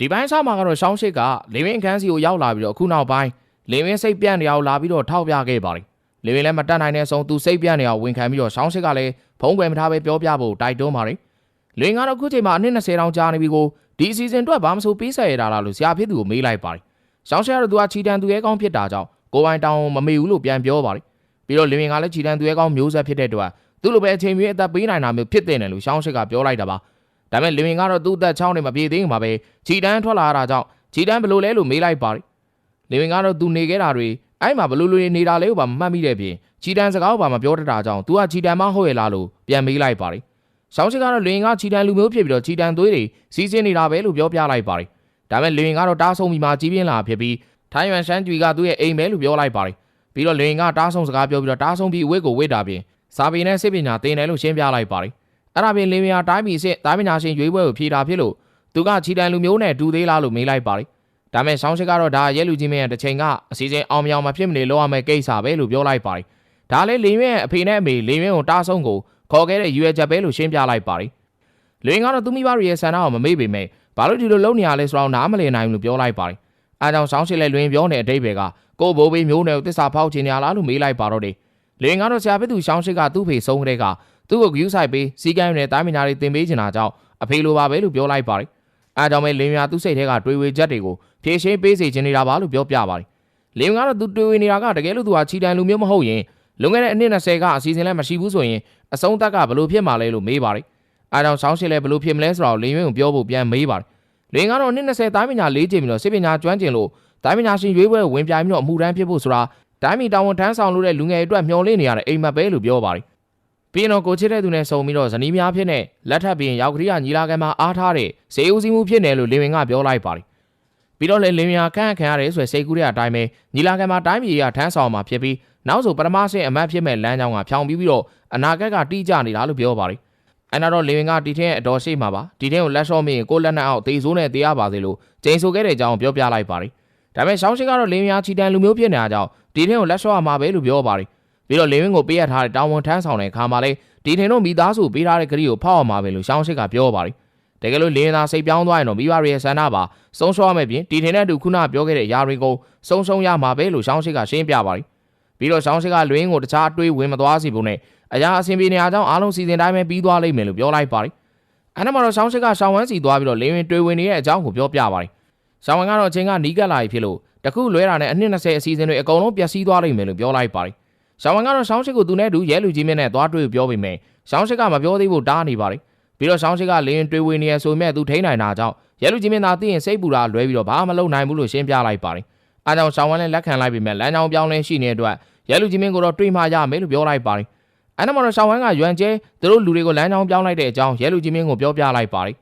ဒီပိုင်းစားမှာကတော့ရှောင်းရှိကလေဝင်းအခန်းစီကိုရောက်လာပြီးတော့အခုနောက်ပိုင်းလေဝင်းစိတ်ပြန့်နေအောင်လာပြီးတော့ထောက်ပြခဲ့ပါတယ်လေဝင်းလည်းမတက်နိုင်တဲ့ဆုံးသူစိတ်ပြန့်နေအောင်ဝန်ခံပြီးတော့ရှောင်းရှိကလည်းဖုံးကွယ်မထားပဲပြောပြဖို့တိုက်တွန်းပါတယ်လေဝင်းကတော့အခုချိန်မှာအနည်း20တောင်ကြာနေပြီကိုဒီအစီအစဉ်အတွက်ဘာမှမဆိုပေးဆက်ရတာလားလို့ဆရာဖြစ်သူကိုမေးလိုက်ပါတယ်ရှောင်းရှိကတော့သူကချီတန်သူရဲ့ကောင်းဖြစ်တာကြောင့်ကိုပိုင်တောင်းမမေ့ဘူးလို့ပြန်ပြောပါတယ်ပြီးတော့လေဝင်းကလည်းချီတန်သူရဲ့ကောင်းမျိုးဆက်ဖြစ်တဲ့အတွက်သူ့လိုပဲအချိန်မျိုးအသက်ပေးနိုင်တာမျိုးဖြစ်တဲ့နယ်လို့ရှောင်းရှိကပြောလိုက်တာပါ ဒါပေမဲ့လေဝင်းကတော့သူ့အသက်ချောင်းနဲ့မပြေသေးခင်မှာပဲချီတန်ထွက်လာတာကြောင့်ချီတန်ဘလို့လဲလို့မေးလိုက်ပါတယ်လေဝင်းကတော့သူနေခဲ့တာတွေအဲ့မှာဘလို့လို့နေတာလဲကိုပါမမှတ်မိတဲ့ပြင်ချီတန်စကားကိုပါမပြောတတ်တာကြောင့်သူကချီတန်မဟုတ်ရဲ့လားလို့ပြန်မေးလိုက်ပါတယ်ရှောင်းရှိကတော့လေဝင်းကချီတန်လူမျိုးဖြစ်ပြီးတော့ချီတန်သွေးတွေစီးစင်းနေတာပဲလို့ပြောပြလိုက်ပါတယ်ဒါပေမဲ့လေဝင်းကတော့တားဆုံပြီးမှကြီးပြင်းလာဖြစ်ပြီးထိုင်ယွမ်ရှမ်းကျွီကသူ့ရဲ့အိမ်ပဲလို့ပြောလိုက်ပါတယ်ပြီးတော့လေဝင်းကတားဆုံစကားပြောပြီးတော့တားဆုံပြီးဝစ်ကိုဝစ်တာပြင်စာပေနဲ့စစ်ပညာသင်တယ်လို့ရှင်းပြလိုက်ပါတယ် အဲ့ဒါပြင်လေဝင်းကတိုင်းပြည်စစ်တိုင်းပညာရှင်ရွေးပွဲကိုဖြေတာဖြစ်လို့သူကချီတန်လူမျိုးနဲ့တူသေးလားလို့မေးလိုက်ပါတယ်ဒါမဲ့ဆောင်းရှိကတော့ဒါရဲလူကြီးမင်းရဲ့တစ်ချိန်ကအစီအစဉ်အောင်မြောင်မဖြစ်မနေလောက်ရမယ့်ကိစ္စပဲလို့ပြောလိုက်ပါတယ်ဒါလည်းလေဝင်းရဲ့အဖေနဲ့အမေလေဝင်းကိုတားဆုံးကိုခေါ်ခဲ့တဲ့ရွေချက်ပဲလို့ရှင်းပြလိုက်ပါတယ်လေဝင်းကတော့သူမိဘတွေရဲ့ဆန္ဒကိုမမေ့ပေမဲ့ဘာလို့ဒီလိုလုပ်နေရလဲဆိုတော့နားမလည်နိုင်ဘူးလို့ပြောလိုက်ပါတယ်အားကြောင့်ဆောင်းရှိလဲလွင်ပြောနေတဲ့အတိတ်တွေကကိုဘိုးဘေးမျိုးနယ်ကိုတစ္ဆာဖောက်ချင်ရလားလို့မေးလိုက်ပါတော့တယ်လေဝင်းကတော့ဆရာဖြစ်သူဆောင်းရှိကသူ့ဖေဆုံးကလေးက သူ့ကိုဂယူးဆိုင်ပေးစီကမ်းနဲ့တားမီနာတွေတင်ပေးချင်တာကြောင့်အဖေလိုပါပဲလို့ပြောလိုက်ပါတယ်အားကြောင့်ပဲလင်းမြသူ့စိတ်ထဲကတွေးဝေချက်တွေကိုဖြည့်ရှင်းပေးစေချင်နေတာပါလို့ပြောပြပါတယ်လင်းကတော့သူတွေးဝေနေတာကတကယ်လို့သူဟာချီတန်လူမျိုးမဟုတ်ရင်လွန်ခဲ့တဲ့အနှစ်20ကအစီအစဉ်လည်းမရှိဘူးဆိုရင်အဆုံးသက်ကဘလို့ဖြစ်မှာလဲလို့မေးပါတယ်အားကြောင့်ဆောင်းရှင်းလဲဘလို့ဖြစ်မလဲဆိုတော့လင်းဝင်းကိုပြောဖို့ပြန်မေးပါတယ်လင်းကတော့အနှစ်20တိုင်းပညာ၄ချိန်ပြီးတော့စစ်ပညာကျွမ်းကျင်လို့တိုင်းပညာရှင်ရွေးပွဲဝင်ပြိုင်ပြီးတော့အမှုတန်းဖြစ်ဖို့ဆိုတာတိုင်းပြည်တာဝန်ထမ်းဆောင်လို့တဲ့လူငယ်တွေအတွက်မျှော်လင့်နေရတဲ့အိမ်မက်ပဲလို့ပြောပါတယ် ပြီးရင်တော့ကိုချစ်တဲ့သူနဲ့ဆုံပြီးတော့ဇနီးများဖြစ်နေလက်ထပ်ပြီးရင်ရောက်ကလေးကညီလာခံမှာအားထားတဲ့စေဦးစီးမှုဖြစ်နေလို့လင်ဝင်ကပြောလိုက်ပါတယ်ပြီးတော့လေလင်ဝင်ကခန့်ခံရတယ်ဆိုရယ်စိတ်ကူးတဲ့အတိုင်းပဲညီလာခံမှာတိုင်းပြည်ကထမ်းဆောင်မှာဖြစ်ပြီးနောက်ဆိုပထမဆင့်အမတ်ဖြစ်မဲ့လမ်းကြောင်းကဖြောင်ပြီးပြီးတော့အနာဂတ်ကတိကျနေတာလို့ပြောပါတယ်အဲ့တော့လေဝင်ကတီထင်းအတော်ရှိမှာပါတီထင်းကိုလက်လျှော့မိရင်ကိုလက်နဲ့အောက်သေဆိုးနဲ့တေးရပါစေလို့ကျိန်ဆိုခဲ့တဲ့အကြောင်းပြောပြလိုက်ပါတယ်ဒါပေမဲ့ရှောင်းရှိကတော့လင်းများချီတန်လူမျိုးဖြစ်နေတာကြောင့်တီထင်းကိုလက်လျှော့ရမှာပဲလို့ပြောပါတယ် ပြီးတော့လင်းဝင်းကိုပေးရထားတဲ့တောင်ဝန်ထမ်းဆောင်တဲ့အခါမှာလည်းဒီထင်တို့မိသားစုပေးထားတဲ့ကလေးကိုဖောက်အောင်ပါပဲလို့ရှောင်းရှိကပြောပါတယ်တကယ်လို့လင်းသားစိတ်ပြောင်းသွားရင်တော့မိဘရဲ့ဆန္ဒပါဆုံးရှုံးရမယ်ပြင်ဒီထင်တဲ့သူခုနပြောခဲ့တဲ့ຢာတွေကိုဆုံးရှုံးရမှာပဲလို့ရှောင်းရှိကရှင်းပြပါတယ်ပြီးတော့ရှောင်းရှိကလွင်းကိုတခြားတွေးဝင်မသွားစီဖို့နဲ့အရာအဆင်ပြေနေအားကြောင့်အားလုံးစီစဉ်တိုင်းပဲပြီးသွားလိမ့်မယ်လို့ပြောလိုက်ပါတယ်အဲ့ဒါမှတော့ရှောင်းရှိကရှောင်းဝမ်းစီသွားပြီးတော့လင်းဝင်တွေးဝင်နေတဲ့အကြောင်းကိုပြောပြပါတယ်ရှောင်းဝမ်းကတော့အချိန်ကနီးကပ်လာပြီဖြစ်လို့တခုလွဲတာနဲ့အနှစ်20အစီအစဉ်တွေအကုန်လုံးပျက်စီးသွားလိမ့်မယ်လို့ပြောလိုက်ပါတယ် ရှောင်းဝမ်ကတော့ရှောင်းရှိကိုသူနဲ့အတူရဲလူကြီးမြင့်နဲ့သွားတွေ့ပြောပေမဲ့ရှောင်းရှိကမပြောသေးဘူးတားနေပါတယ်ပြီးတော့ရှောင်းရှိကလင်းတွေးဝေနေရဆိုမဲ့သူထိန်းနိုင်တာကြောင့်ရဲလူကြီးမြင့်သာသိရင်စိတ်ပူတာလွဲပြီးတော့ဘာမှမလုပ်နိုင်ဘူးလို့ရှင်းပြလိုက်ပါတယ်အားကြောင့်ရှောင်းဝမ်လည်းလက်ခံလိုက်ပေမဲ့လမ်းကြောင်းပြောင်းလဲရှိနေတဲ့အတွက်ရဲလူကြီးမြင့်ကိုတော့တွေးမှရမယ်လို့ပြောလိုက်ပါတယ်အဲ့ဒါမှတော့ရှောင်းဝမ်ကရွံကျဲသူတို့လူတွေကိုလမ်းကြောင်းပြောင်းလိုက်တဲ့အကြောင်းရဲလူကြီးမြင့်ကိုပြောပြလိုက်ပါတယ်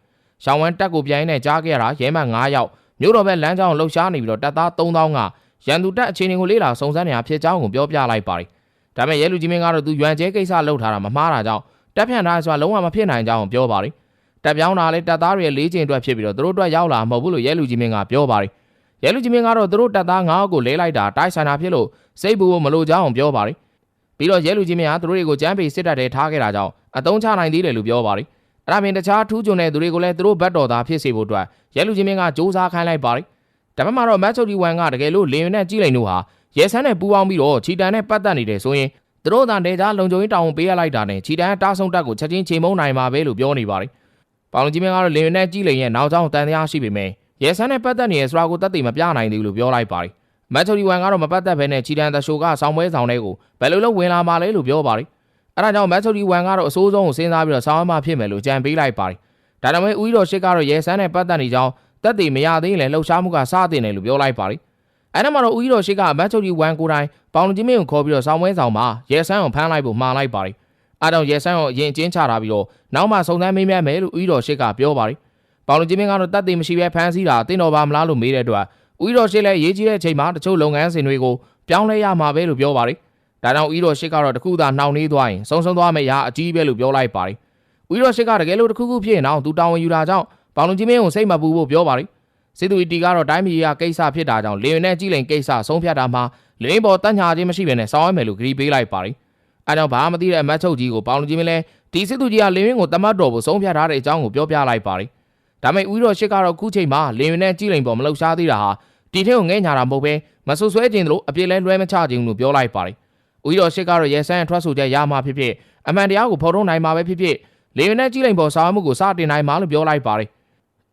ရှောင်းဝမ်တက်ကိုပြန်နေကြားခဲ့ရတာရဲမှန်9ယောက်မြို့တော်ဘက်လမ်းကြောင်းလှုပ်ရှားနေပြီးတော့တပ်သား3000ကရန်သူတပ်အခြေအနေကိုလေ့လာစုံစမ်းနေတာဖြစ်ကြောင်းကိုပြောပြလိုက်ပါတယ် ဒါပေမဲ့ရဲလူကြီးမင်းကတော့သူရွံကျဲကိစ္စလှုပ်ထားတာမမှားတာကြောင့်တပ်ဖြန့်ထားဆိုတာလုံးဝမဖြစ်နိုင်ကြောင်းပြောပါတယ်တပ်ပြောင်းတာလည်းတပ်သားတွေလေးချိန်အတွက်ဖြစ်ပြီးတော့သူတို့အတွက်ရောက်လာမဟုတ်ဘူးလို့ရဲလူကြီးမင်းကပြောပါတယ်ရဲလူကြီးမင်းကတော့သူတို့တပ်သား9ယောက်ကိုလဲလိုက်တာတိုက်ဆိုင်တာဖြစ်လို့စိတ်ပူဖို့မလိုကြောင်းပြောပါတယ်ပြီးတော့ရဲလူကြီးမင်းကသူတို့တွေကိုကြမ်းပေစစ်တပ်ထဲထားခဲ့တာကြောင့်အတုံးချနိုင်သေးတယ်လို့ပြောပါတယ်အဲ့ဒါပြင်တခြားထူးချွန်တဲ့သူတွေကိုလည်းသူတို့ဘတ်တော်သားဖြစ်စေဖို့အတွက်ရဲလူကြီးမင်းကစ조사ခိုင်းလိုက်ပါတယ်ဒါပေမဲ့တော့မတ်ချိုဒီဝန်ကတကယ်လို့လင်နဲ့ကြည်လိန်တို့ဟာ ရဲဆန်းနဲ့ပူးပေါင်းပြီးတော့ချီတန်နဲ့ပတ်သက်နေတယ်ဆိုရင်သူတို့သာဒေတာလုံခြုံရေးတောင်းပေးရလိုက်တာနဲ့ချီတန်တားဆုံးတက်ကိုချက်ချင်းချိန်မုံနိုင်မှာပဲလို့ပြောနေပါတယ်။ပေါင်ကြီးမင်းကတော့လင်နဲ့ကြည်လိန်ရဲ့နောက်ကျောင်းတန်တရားရှိပေမဲ့ရဲဆန်းနဲ့ပတ်သက်နေတဲ့စရာကိုတက်သိမပြနိုင်သေးဘူးလို့ပြောလိုက်ပါတယ်။မတ်ချိုဒီဝန်ကတော့မပတ်သက်ဘဲနဲ့ချီတန်သရှိုကဆောင်းပွဲဆောင်တဲ့ကိုဘယ်လိုလုပ်ဝင်လာမှာလဲလို့ပြောပါတယ်။အဲဒါကြောင့်မတ်ချိုဒီဝန်ကတော့အစိုးဆုံးကိုစဉ်းစားပြီးတော့ဆောင်းမဖြစ်မယ်လို့ကြံပေးလိုက်ပါတယ်။ဒါကြောင့်မဲဦးရီတော်ရှစ်ကတော့ရဲဆန်းနဲ့ပတ်သက်နေကြောင်းတက်တည်မရသေးရင်လည်းလှုပ်ရှားမှုကစတင်တယ်လို့ပြောလိုက်ပါတယ်။ အဲ့ဒါမှတော့ဦးကြီးတော်ရှိကမတ်ချုပ်ကြီးဝမ်ကိုတိုင်းပေါင်လူကြီးမင်းကိုခေါ်ပြီးတော့ဆောင်းဝဲဆောင်မှာရဲဆန်းကိုဖမ်းလိုက်ဖို့မှားလိုက်ပါတယ်။အားကြောင့်ရဲဆန်းကိုအရင်ကျင်းချထားပြီးတော့နောက်မှစုံစမ်းမေးမြန်းမယ်လို့ဦးကြီးတော်ရှိကပြောပါတယ်။ပေါင်လူကြီးမင်းကတော့တက်တည်မရှိဘဲဖမ်းဆီးတာတင်းတော်ပါမလားလို့မေးတဲ့အတွက်ဦးတော်ရှိလည်းရေးကြီးတဲ့အချိန်မှာတချို့လုပ်ငန်းစဉ်တွေကိုပြောင်းလဲရမှာပဲလို့ပြောပါတယ်။ဒါကြောင့်ဦးတော်ရှိကတော့တခုသာနှောင့်နှေးသွားရင်ဆုံးဆုံးသွားမယ့်ရာအကြီးပဲလို့ပြောလိုက်ပါတယ်။ဦးတော်ရှိကတကယ်လို့တခုခုဖြစ်ရင်တော့သူတာဝန်ယူတာကြောင့်ပေါလုံကြီးမင်းကိုစိတ်မပူဖို့ပြောပါတယ်။ စစ်သူတီကတော့တိုင်းပြည်ကကိစ္စဖြစ်တာကြောင့်လင်းနဲ့ကြီးလိန်ကိစ္စဆုံးဖြတ်တာမှာလင်းပေါ်တန့်ညာခြင်းမရှိဘဲနဲ့စောင်းရမယ်လို့ကြေပေးလိုက်ပါတယ်။အဲကြောင့်ဘာမှမသိတဲ့အမတ်ချုပ်ကြီးကိုပေါလုံကြီးမင်းလည်းဒီစစ်သူကြီးကလင်းဝင်းကိုတမတ်တော်ကိုဆုံးဖြတ်ထားတဲ့အကြောင်းကိုပြောပြလိုက်ပါတယ်။ဒါပေမဲ့ဦးတော်ရှိကတော့ခုချိန်မှာလင်းနဲ့ကြီးလိန်ပေါ်မလှုပ်ရှားသေးတာဟာတီထဲကိုငဲ့ညာတာမဟုတ်ပဲမဆူဆွဲခြင်းတို့အပြစ်လဲလွဲမချခြင်းလို့ပြောလိုက်ပါတယ်။ဦးတော်ရှိကတော့ရဲဆန်းထွက်ဆိုချက်ရမှာဖြစ်ဖြစ်အမှန်တရားကိုဖော်ထုတ်နိုင်မှာပဲဖြစ်ဖြစ်လေဝနဲ့ကြီးလိန်ပေါ်ဆောင်မှုကိုစတင်နိုင်မှာလို့ပြောလိုက်ပါတယ်။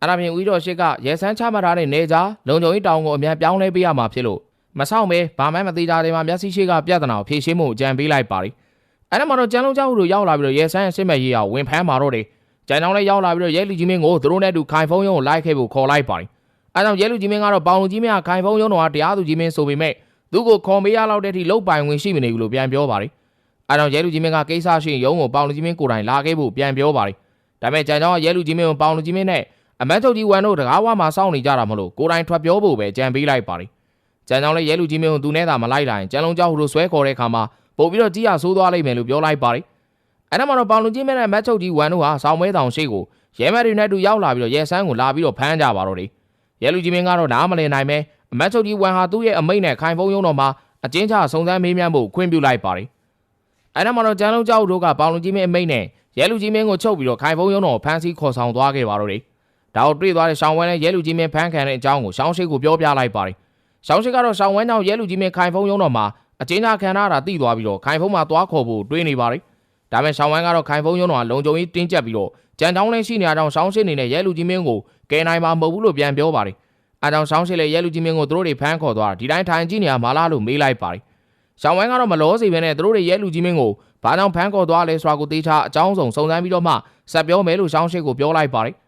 အဲ့ဒါပြင်ဦးတော်ရှိကရဲဆန်းချမှတ်ထားတဲ့နေကြားလုံခြုံရေးတောင်းကိုအမြန်ပြောင်းလဲပေးရမှာဖြစ်လို့မဆောင်ပဲဘာမှမသေးကြတဲ့မှာမျက်စိရှိကပြဿနာကိုဖြေရှင်းမှုအကြံပေးလိုက်ပါတယ်။အဲ့ဒါမှတော့ကျန်းလုံးကြောက်တို့ရောက်လာပြီးတော့ရဲဆန်းရဲ့စစ်မဲ့ရေးအောင်ဝင်ဖမ်းมาတော့တယ်။ကျန်တောင်းလည်းရောက်လာပြီးတော့ရဲလူကြီးမင်းကိုသူတို့နဲ့တူခိုင်ဖုံးရုံကိုလိုက်ခဲ့ဖို့ခေါ်လိုက်ပါတယ်။အဲကြောင့်ရဲလူကြီးမင်းကတော့ပေါင်လူကြီးမင်းကခိုင်ဖုံးရုံတော်ကတရားသူကြီးမင်းဆိုပေမဲ့သူ့ကိုခေါ်မေးရလောက်တဲ့အထိလုတ်ပိုင်ဝင်ရှိမနေဘူးလို့ပြန်ပြောပါတယ်။အဲကြောင့်ရဲလူကြီးမင်းကကိစ္စရှိရင်ရုံးကိုပေါင်လူကြီးမင်းကိုယ်တိုင်လာခဲ့ဖို့ပြန်ပြောပါတယ်။ဒါပေမဲ့ကျန်ကြောင်းကရဲလူကြီးမင်းကိုပေါင်လူကြီးမင်းနဲ့ အမတ်ချုပ်ကြီးဝန်တို့တကားဝါမှာစောင့်နေကြတာမလို့ကိုယ်တိုင်ထွက်ပြောဖို့ပဲကြံပေးလိုက်ပါတယ်။ကျန်ကြောင်းလည်းရဲလူကြီးမင်းကိုသူနဲ့သာမလိုက်လာရင်ကျန်လုံးကြောက်ဟိုလိုဆွဲခေါ်တဲ့အခါမှာပို့ပြီးတော့ကြီးရဆိုးသွားလိမ့်မယ်လို့ပြောလိုက်ပါတယ်။အဲဒါမှတော့ပေါင်လူကြီးမင်းနဲ့အမတ်ချုပ်ကြီးဝန်တို့ဟာဆောင်းမဲတောင်ရှိကိုရဲမက်တွေနဲ့တူရောက်လာပြီးတော့ရဲဆန်းကိုလာပြီးတော့ဖမ်းကြပါတော့တယ်။ရဲလူကြီးမင်းကတော့နားမလည်နိုင်ပဲအမတ်ချုပ်ကြီးဝန်ဟာသူ့ရဲ့အမိတ်နဲ့ခိုင်ဖုံးရုံတော်မှာအကျဉ်းချစုံစမ်းမေးမြန်းဖို့ခွင့်ပြုလိုက်ပါတယ်။အဲဒါမှတော့ကျန်းလုံးကြောက်တို့ကပေါင်လူကြီးမင်းအမိတ်နဲ့ရဲလူကြီးမင်းကိုချုပ်ပြီးတော့ခိုင်ဖုံးရုံတော်ကိုဖမ်းဆီးခေါ်ဆောင်သွားခဲ့ပါတော့တယ်။ ဒါကိုတွေ့သွားတဲ့ရှောင်းဝဲနဲ့ရဲလူကြီးမင်းဖမ်းခံတဲ့အကြောင်းကိုရှောင်းရှိကိုပြောပြလိုက်ပါတယ်။ရှောင်းရှိကတော့ရှောင်းဝဲကြောင့်ရဲလူကြီးမင်းခိုင်ဖုံးရုံတော်မှာအကျဉ်းချခံရတာသိသွားပြီးတော့ခိုင်ဖုံးမှာသွားခေါ်ဖို့တွေးနေပါတယ်။ဒါပေမဲ့ရှောင်းဝဲကတော့ခိုင်ဖုံးရုံတော်ကလုံခြုံရေးတင်းကျပ်ပြီးတော့ကြံတောင်းလေးရှိနေအောင်ရှောင်းရှိနေနဲ့ရဲလူကြီးမင်းကိုကယ်နိုင်မှာမဟုတ်ဘူးလို့ပြန်ပြောပါတယ်။အဲကြောင့်ရှောင်းရှိလေရဲလူကြီးမင်းကိုသူတို့တွေဖမ်းခေါ်သွားတာဒီတိုင်းထိုင်ကြည့်နေရမှာလားလို့မေးလိုက်ပါတယ်။ရှောင်းဝဲကတော့မလောစီပဲနဲ့သူတို့တွေရဲလူကြီးမင်းကိုဘာကြောင့်ဖမ်းခေါ်သွားလဲဆိုတာကိုသိချအကြောင်းစုံစုံစမ်းပြီးတော့မှဆက်ပြောမယ်လို့ရှောင်းရှိကိုပြောလိုက်ပါတယ်။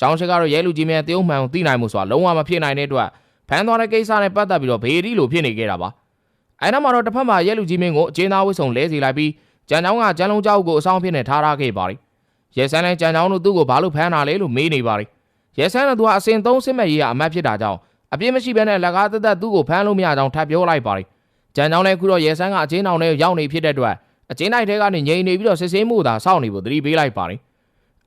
ရှောင်းရှိကတော့ရဲလူကြီးမင်းတရုံမှန်ကိုသိနိုင်မှုဆိုတာလုံးဝမဖြစ်နိုင်တဲ့အတွက်ဖမ်းသွားတဲ့ကိစ္စနဲ့ပတ်သက်ပြီးတော့ဘေရီလိုဖြစ်နေခဲ့တာပါ။အဲနောက်မှာတော့တစ်ဖက်မှာရဲလူကြီးမင်းကိုအကျဉ်းသားဝစ်ဆောင်လဲစီလိုက်ပြီးကြံချောင်းကကြံလုံးကြောက်ကိုအဆောင်ဖြစ်နေထားထားခဲ့ပါတယ်။ရဲဆန်းနဲ့ကြံချောင်းတို့သူ့ကိုဘာလို့ဖမ်းတာလဲလို့မေးနေပါတယ်။ရဲဆန်းကသူကအစင်သုံးစစ်မဲ့ရေးကအမတ်ဖြစ်တာကြောင့်အပြစ်မရှိဘဲနဲ့လက်ကားသက်သက်သူ့ကိုဖမ်းလို့မရကြောင်းထပ်ပြောလိုက်ပါတယ်။ကြံချောင်းလည်းခုတော့ရဲဆန်းကအကျဉ်းအောင်ထဲရောက်နေဖြစ်တဲ့အတွက်အကျဉ်းတိုင်းထဲကနေငြိမ်နေပြီးတော့စစ်ဆေးမှုသာစောင့်နေဖို့သတိပေးလိုက်ပါတယ်။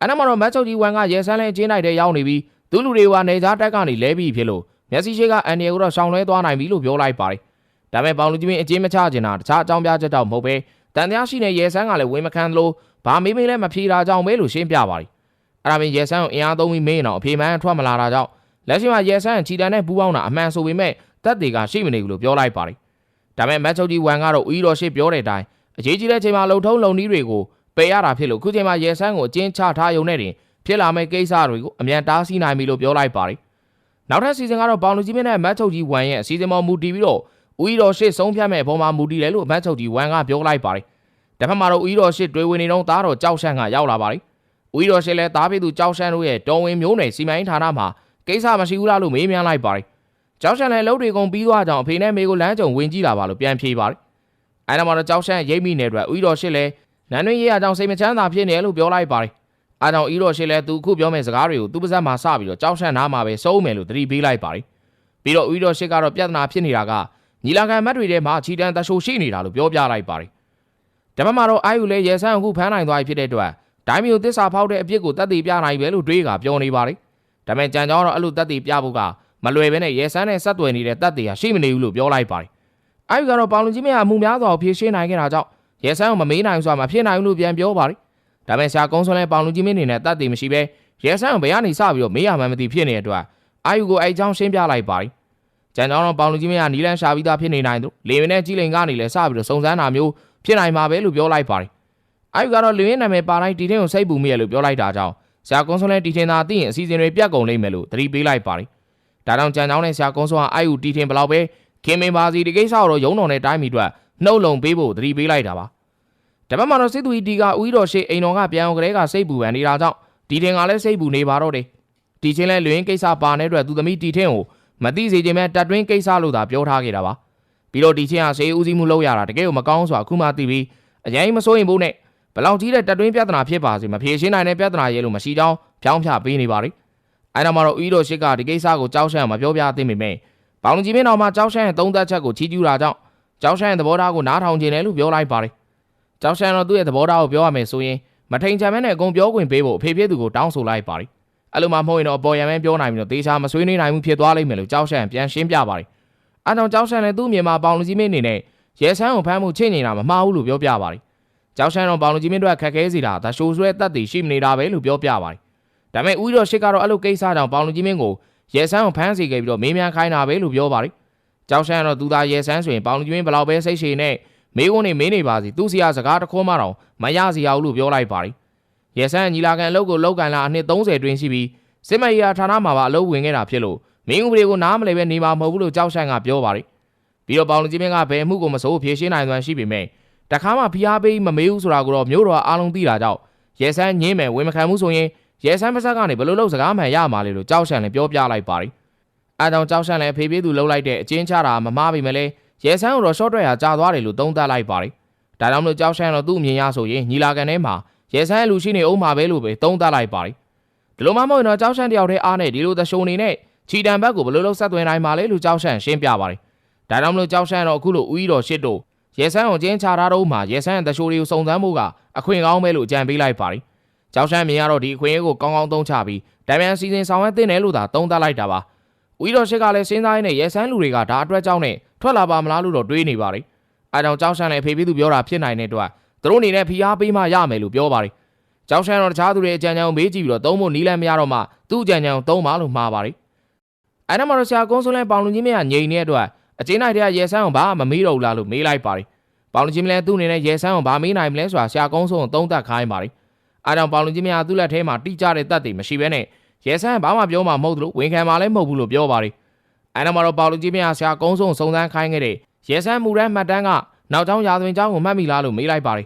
အဲနောက်မှာတော့မတ်ချုပ်ကြီးဝန်ကရဲဆန်းလည်းအကျဉ်းတိုင်းထဲရောက်နေပြီးသူလူတွေကနေကြားတက်ကနေလဲပြီးဖြစ်လို့မျက်စိရှိကအန်ဒီယိုတော့ရှောင်လွဲသွားနိုင်ပြီလို့ပြောလိုက်ပါတယ်။ဒါပေမဲ့ပေါင်လူကြီးမင်းအကျဉ်းမချကျင်တာတခြားအကြောင်းပြချက်တော့မဟုတ်ပဲတန်တရားရှိတဲ့ရဲဆန်းကလည်းဝင်မခံသလိုဘာမေးမေးလဲမဖြေတာကြောင့်ပဲလို့ရှင်းပြပါတယ်။အဲ့ဒါပြင်ရဲဆန်းကိုအင်အားသုံးပြီးမေးရင်တော့အဖေမှန်းထွက်မလာတာကြောင့်လက်ရှိမှာရဲဆန်းချီတန်နဲ့ပူးပေါင်းတာအမှန်ဆိုပေမဲ့တက်တွေကရှိမနေဘူးလို့ပြောလိုက်ပါတယ်။ဒါပေမဲ့မတ်ချုပ်ကြီးဝန်ကတော့ဦးတော်ရှိပြောတဲ့အတိုင်းအရေးကြီးတဲ့ချိန်မှာလုံထုံးလုံနည်းတွေကို ပယ်ရတာဖြစ်လို့ခုချိန်မှာရဲဆန်းကိုအကျဉ်းချထားရုံနဲ့တင်ဖြစ်လာမယ့်ကိစ္စတွေကိုအမြန်တားဆီးနိုင်ပြီလို့ပြောလိုက်ပါတယ်။နောက်ထပ်စီစဉ်ကတော့ပေါင်လူကြီးမင်းနဲ့မတ်ချုပ်ကြီးဝန်ရဲ့အစီအစဉ်ပေါ်မူတည်ပြီးတော့ဦးတော်ရှိဆုံးဖြတ်မဲ့အပေါ်မှာမူတည်တယ်လို့မတ်ချုပ်ကြီးဝန်ကပြောလိုက်ပါတယ်။တစ်ဖက်မှာတော့ဦးတော်ရှိတွေးဝင်နေတော့သားတော်ကြောက်ရှန့်ကရောက်လာပါတယ်။ဦးတော်ရှိလည်းသားဖေသူကြောက်ရှန့်တို့ရဲ့တော်ဝင်မျိုးနယ်စီမံရေးဌာနမှာကိစ္စမရှိဘူးလားလို့မေးမြန်းလိုက်ပါတယ်။ကြောက်ရှန့်လည်းလှုပ်တွေကုန်ပြီးသွားကြောင်အဖေနဲ့မေကိုလမ်းကြုံဝင်ကြည့်လာပါလို့ပြန်ဖြေပါတယ်။အဲဒါမှတော့ကြောက်ရှန့်ရိပ်မိနေအတွက်ဦးတော်ရှိလည်း နန်းတွင်းရေးအကြောင်းစိတ်မချမ်းသာဖြစ်နေလို့ပြောလိုက်ပါတယ်။အားကြောင့်ဦးတော်ရှိလည်းသူခုပြောမယ့်စကားတွေကိုသူပါဇက်မှာစပြီးတော့ကြောက်ရှန့်နားမှာပဲစိုးမယ်လို့သတိပေးလိုက်ပါတယ်။ပြီးတော့ဦးတော်ရှိကတော့ပြဿနာဖြစ်နေတာကညီလာခံမတ်တွေထဲမှာချီတန်တရှိုရှိနေတာလို့ပြောပြလိုက်ပါတယ်။ဒါမှမတော့အာယူလည်းရဲဆန်းအခုဖမ်းနိုင်သွားပြီဖြစ်တဲ့အတွက်ဒိုင်းမီကိုတစ္ဆာဖောက်တဲ့အပြစ်ကိုတတ်သိပြနိုင်ပဲလို့တွေးကပြောနေပါတယ်။ဒါပေမဲ့ကြံကြောင်းတော့အဲ့လိုတတ်သိပြဖို့ကမလွယ်ပဲနဲ့ရဲဆန်းနဲ့ဆက်သွယ်နေတဲ့တတ်သိဟာရှိမနေဘူးလို့ပြောလိုက်ပါတယ်။အာယူကတော့ပေါင်လူကြီးမင်းကအမှုများစွာကိုဖြေရှင်းနိုင်ခဲ့တာကြောင့် ရဲဆန်းကိုမမေးနိုင်ဆိုတာမဖြစ်နိုင်ဘူးလို့ပြန်ပြောပါတယ်။ဒါပေမဲ့ဆရာကုန်းစွန်းလဲပေါင်လူကြီးမင်းနေနဲ့တတ်သိမရှိပဲရဲဆန်းကိုဘယ်ကနေစပြီးတော့မေးရမှန်းမသိဖြစ်နေတဲ့အတွက်အာယူကိုအဲ့အကြောင်းရှင်းပြလိုက်ပါတယ်။ကြံကြောင်းတော့ပေါင်လူကြီးမင်းကနီလန်ရှာပြီးသားဖြစ်နေနိုင်သူလေဝင်နဲ့ကြီးလိန်ကနေလဲစပြီးတော့စုံစမ်းတာမျိုးဖြစ်နိုင်မှာပဲလို့ပြောလိုက်ပါတယ်။အာယူကတော့လူရင်းနာမည်ပါလိုက်တီထင်းကိုစိတ်ပူမိရလို့ပြောလိုက်တာကြောင့်ဆရာကုန်းစွန်းလဲတီထင်းသာသိရင်အစီအစဉ်တွေပြတ်ကုန်လိမ့်မယ်လို့သတိပေးလိုက်ပါတယ်။ဒါကြောင့်ကြံကြောင်းနဲ့ဆရာကုန်းစွန်းကအာယူတီထင်းဘလောက်ပဲခင်မင်ပါစီဒီကိစ္စတော့ရုံတော်နဲ့တိုင်းမီအတွက် နှုတ်လုံပေးဖို့သတိပေးလိုက်တာပါ။တပတ်မှာတော့စစ်သူကြီးတီကဦးတော်ရှိအိမ်တော်ကပြန်အောင်ကလေးကစိတ်ပူပန်နေတာကြောင့်တီထင်းကလည်းစိတ်ပူနေပါတော့တယ်။တီချင်းလဲလူရင်းကိစ္စပါနေတဲ့အတွက်သူသမီးတီထင်းကိုမသိစေခြင်းမဲ့တက်တွင်းကိစ္စလို့သာပြောထားခဲ့တာပါပြီးတော့ဒီချင်းဟာဆေးဦးစီးမှုလုပ်ရတာတကယ်ကိုမကောင်းစွာအခုမှသိပြီးအရင်မစိုးရင်ဘူးနဲ့ဘလောက်ကြီးတဲ့တက်တွင်းပြဿနာဖြစ်ပါစေမဖြေရှင်းနိုင်တဲ့ပြဿနာရဲ့လို့မရှိကြောင်းဖြောင်းဖြပေးနေပါလိမ့်အဲနောက်မှာတော့ဦးတော်ရှိကဒီကိစ္စကိုကြောက်ရှံ့မပြောပြသိမိမဲ့ပေါင်လူကြီးမင်းတော်မှာကြောက်ရှမ်းရဲ့သုံးသက်ချက်ကိုချီးကျူးတာကြောင့် ကြောက်ရှမ်းရဲ့သဘောထားကိုနားထောင်ခြင်းတယ်လို့ပြောလိုက်ပါတယ်ကြောက်ရှမ်းတော့သူ့ရဲ့သဘောထားကိုပြောရမယ်ဆိုရင်မထိန်ချမ်းမဲနဲ့အကုန်ပြောခွင့်ပေးဖို့အဖေဖြစ်သူကိုတောင်းဆိုလိုက်ပါတယ်အဲ့လိုမှမဟုတ်ရင်တော့အပေါ်ရန်မဲပြောနိုင်ပြီးတော့တေချာမဆွေးနွေးနိုင်ဘူးဖြစ်သွားလိမ့်မယ်လို့ကြောက်ရှမ်းပြန်ရှင်းပြပါတယ်အဲကြောင့်ကြောက်ရှမ်းလည်းသူ့မြေမှာပေါင်လူကြီးမင်းအနေနဲ့ရဲဆန်းကိုဖမ်းမှုချင့်နေတာမမှားဘူးလို့ပြောပြပါတယ်ကြောက်ရှမ်းတော့ပေါင်လူကြီးမင်းတို့ကခက်ခဲစီတာဒါရှိုးဆွဲတက်တည်ရှိမနေတာပဲလို့ပြောပြပါတယ်ဒါပေမဲ့ဦးတော်ရှိကတော့အဲ့လိုကိစ္စကြောင့်ပေါင်လူကြီးမင်းကိုရဲဆန်းကိုဖမ်းဆီးခဲ့ပြီးတော့မေးမြန်းခိုင်းတာပဲလို့ပြောပါတယ် ကြောက်ရှမ်းကတော့သူသာရဲဆန်းဆိုရင်ပေါင်လူကြီးမင်းဘလောက်ပဲစိတ်ရှည်နဲ့မေးခွန်းနေမင်းနေပါစီသူစီရစကားတစ်ခေါမှတော့မရစီရဘူးလို့ပြောလိုက်ပါတယ်ရဲဆန်းညီလာခံအလုပ်ကိုလောက်ကန်လာအနှစ်30တွင်ရှိပြီးစစ်မရေးဌာနမှာပါအလုပ်ဝင်ခဲ့တာဖြစ်လို့မင်းဥပဒေကိုနားမလည်ပဲနေမှာမဟုတ်ဘူးလို့ကြောက်ရှမ်းကပြောပါတယ်ပြီးတော့ပေါင်လူကြီးမင်းကဘယ်အမှုကိုမစိုးဖြေရှင်းနိုင်စွမ်းရှိပေမဲ့တခါမှဖိအားပေးမမေးဘူးဆိုတာကိုတော့မျိုးတော်အားလုံးသိတာကြောင့်ရဲဆန်းညင်းမယ်ဝင်မခံမှုဆိုရင်ရဲဆန်းပါဇက်ကနေဘယ်လိုလုပ်စကားမှန်ရမှာလဲလို့ကြောက်ရှမ်းလည်းပြောပြလိုက်ပါတယ် အဲကြောင့်ကြောက်ရှမ်းလည်းဖေးပြေးသူလှုပ်လိုက်တဲ့အချင်းချတာမမားပေမဲ့လည်းရဲဆန်းကိုတော့ရှော့ထွက်ရကြာသွားတယ်လို့သုံးသပ်လိုက်ပါတယ်ဒါကြောင့်မလို့ကြောက်ရှမ်းတော့သူ့အမြင်ရဆိုရင်ညီလာခံထဲမှာရဲဆန်းရဲ့လူရှိနေအောင်မှာပဲလို့ပဲသုံးသပ်လိုက်ပါတယ်ဒီလိုမှမဟုတ်ရင်တော့ကြောက်ရှမ်းတယောက်တည်းအားနဲ့ဒီလိုသရှုံနေနဲ့ချီတံဘက်ကိုဘယ်လိုလုပ်ဆက်သွင်းနိုင်မှာလဲလို့ကြောက်ရှမ်းရှင်းပြပါတယ်ဒါကြောင့်မလို့ကြောက်ရှမ်းတော့အခုလိုဦးကြီးတော်ရှစ်တို့ရဲဆန်းကိုကျင်းချထားတော့မှရဲဆန်းရဲ့သရှိုးတွေကိုစုံစမ်းဖို့ကအခွင့်ကောင်းပဲလို့ကြံပေးလိုက်ပါတယ်ကြောက်ရှမ်းမြင်ရတော့ဒီအခွင့်အရေးကိုကောင်းကောင်းသုံးချပြီးတံမြန်စီစဉ်ဆောင်ရွက်သင့်တယ်လို့သာသုံးသပ်လိုက်တာပါ ဦးကြီးတော်ရှစ်ကလည်းစဉ်းစားရင်းနဲ့ရဲဆန်းလူတွေကဒါအတွက်ကြောင့်နဲ့ထွက်လာပါမလားလို့တော့တွေးနေပါတယ်အဲကြောင့်ကြောက်ရှမ်းလည်းဖေးပြီးသူပြောတာဖြစ်နိုင်တဲ့အတွက်သူတို့အနေနဲ့ဖိအားပေးမှရမယ်လို့ပြောပါတယ်ကြောက်ရှမ်းတော့တခြားသူတွေအကြံဉာဏ်ကိုမေးကြည့်ပြီးတော့သုံးဖို့နီးလန်းမရတော့မှသူ့အကြံဉာဏ်ကိုသုံးပါလို့မှားပါတယ်အဲဒါမှတော့ဆရာကုန်းစုံလဲပေါင်လူကြီးမင်းကငြိမ်နေတဲ့အတွက်အချင်းနိုင်တဲ့ရဲဆန်းကိုဘာမှမမေးတော့ဘူးလားလို့မေးလိုက်ပါတယ်ပေါင်လူကြီးမင်းလည်းသူ့အနေနဲ့ရဲဆန်းကိုဘာမေးနိုင်မလဲဆိုတာဆရာကုန်းစုံကိုသုံးသပ်ခိုင်းပါတယ်အဲကြောင့်ပေါင်လူကြီးမင်းကသူ့လက်ထဲမှာတိကျတဲ့တပ်တွေမရှိဘဲနဲ့ ရဲဆန်းကဘာမှပြောမှမဟုတ်သလိုဝန်ခံမှလည်းမဟုတ်ဘူးလို့ပြောပါတယ်အဲဒါမှတော့ပေါင်လူကြီးမင်းကဆရာကုန်းစုံစုံစမ်းခိုင်းခဲ့တဲ့ရဲဆန်းမူရန်မှတ်တမ်းကနောက်ကျောင်းရာသွင်းကျောင်းကိုမှတ်မိလားလို့မေးလိုက်ပါတယ်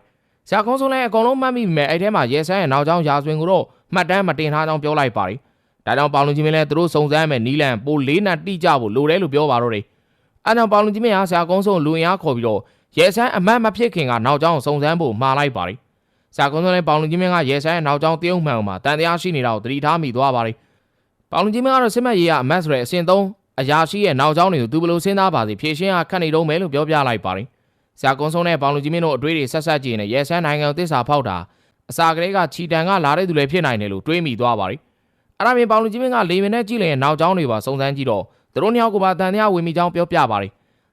ဆရာကုန်းစုံလည်းအကုန်လုံးမှတ်မိပြီမဲ့အဲ့ထဲမှာရဲဆန်းရဲ့နောက်ကျောင်းရာသွင်းကိုတော့မှတ်တမ်းမတင်ထားကြောင်းပြောလိုက်ပါတယ်ဒါကြောင့်ပေါင်လူကြီးမင်းလည်းသူတို့စုံစမ်းမယ်နီးလန်ပိုလေးနက်တိကျဖို့လိုတယ်လို့ပြောပါတော့တယ်အဲကြောင့်ပေါင်လူကြီးမင်းကဆရာကုန်းစုံလူရင်အားခေါ်ပြီးတော့ရဲဆန်းအမတ်မဖြစ်ခင်ကနောက်ကျောင်းစုံစမ်းဖို့မှာလိုက်ပါတယ် ဆရာကုန်းစုံလည်းပေါင်လူကြီးမင်းကရဲဆန်းရဲ့နောက်ကျောင်းတရုံမှန်မှာတန်တရားရှိနေတာကိုသတိထားမိသွားပါတယ်ပေါင်လူကြီးမင်းကတော့စစ်မှတ်ရေးကအမတ်ဆိုတဲ့အစဉ်သုံးအရာရှိရဲ့နောက်ကျောင်းတွေကိုသူဘယ်လိုစဉ်းစားပါစီဖြည့်ရှင်းအားခတ်နေတော့မယ်လို့ပြောပြလိုက်ပါတယ်ဆရာကွန်ဆုံးနဲ့ပေါင်လူကြီးမင်းတို့အတွေ့တွေဆက်ဆက်ကြည့်နေရဲဆန်းနိုင်ငံသစ္စာဖောက်တာအစာကလေးကချီတန်ကလာတဲ့သူလည်းဖြစ်နိုင်တယ်လို့တွေးမိသွားပါတယ်အဲ့ဒါပြင်ပေါင်လူကြီးမင်းကလေရင်နဲ့ကြည့်လျင်နောက်ကျောင်းတွေပါစုံစမ်းကြည့်တော့သူတို့နှစ်ယောက်ကိုပါတန်တရားဝင်မိကြောင်းပြောပြပါတယ်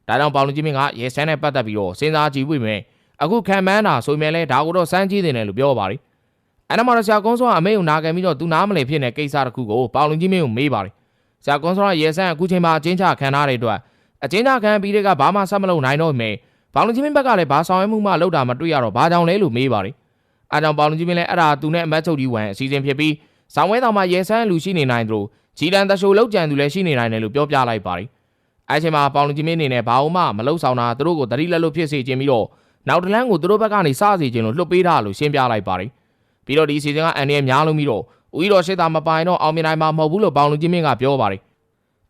ဒါကြောင့်ပေါင်လူကြီးမင်းကရဲဆန်းနဲ့ပတ်သက်ပြီးတော့စဉ်းစားကြည့်ပြီးမယ် အခုခံမှန်းတာဆိုရင်လည်းဒါကိုတော့စမ်းကြည့်နေတယ်လို့ပြောပါတယ်အဲ့ဒါမှတော့ဆရာကွန်ဆုံးကအမေကိုနာခံပြီးတော့သူနားမလည်ဖြစ်နေတဲ့ကိစ္စတစ်ခုကိုပေါင်လူကြီးမင်းကိုမေးပါတယ်ဆရာကွန်ဆုံးကရဲဆန်းအခုချိန်မှာအချင်းချခံထားတဲ့အတွက်အချင်းချခံပြီးတဲ့ကဘာမှဆက်မလုပ်နိုင်တော့မယ်ပေါင်လူကြီးမင်းဘက်ကလည်းဘာဆောင်ရွက်မှုမှလုပ်တာမတွေ့ရတော့ဘာကြောင့်လဲလို့မေးပါတယ်အဲကြောင့်ပေါင်လူကြီးမင်းလည်းအဲ့ဒါသူနဲ့အမတ်ချုပ်ကြီးဝန်အစီအစဉ်ဖြစ်ပြီးဆောင်ဝဲတော်မှာရဲဆန်းလူရှိနေနိုင်သလိုဂျီလန်တရှိုလောက်ကြံသူလည်းရှိနေနိုင်တယ်လို့ပြောပြလိုက်ပါတယ်အဲချိန်မှာပေါင်လူကြီးမင်းအနေနဲ့ဘာမှမလုပ်ဆောင်တာသူတို့ကိုတတိလက်လို့ဖြစ်စေခြင်းပြီးတော့ နောက်တလန်းကိုသူတို့ဘက်ကနေစစေခြင်းလို့လွှတ်ပေးထားလို့ရှင်းပြလိုက်ပါတယ်ပြီးတော့ဒီစီစဉ်ကအန်ဒီရဲ့များလုံးပြီးတော့ဦးရီတော်ရှစ်တာမပိုင်တော့အောင်မြင်နိုင်မှာမဟုတ်ဘူးလို့ပေါင်လူကြီးမင်းကပြောပါတယ်